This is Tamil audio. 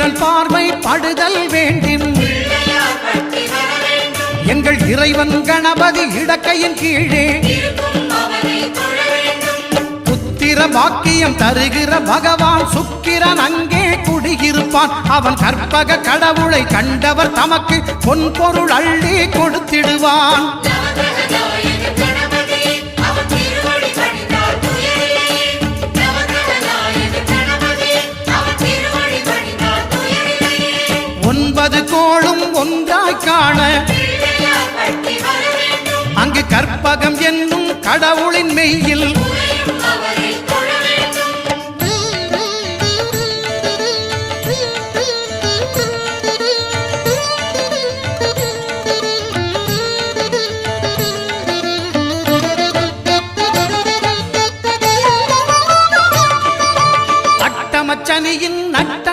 சந்திரன் பார்வை படுதல் வேண்டின் எங்கள் இறைவன் கணபதி இடக்கையின் கீழே. புத்திர பாக்கியம் தருகிற பகவான் சுக்கிரன் அங்கே குடியிருப்பான். அவன் கற்பக கடவுளை கண்டவர் தமக்கு பொன் பொருள் அள்ளி கொடுத்திடுவான். ஒன்பது கோளும் ஒன்றாய் காண. அங்கு கற்பகம் என்னும் கடவுளின் மெய்யில். அட்டமச்சனியின் நட்டங்க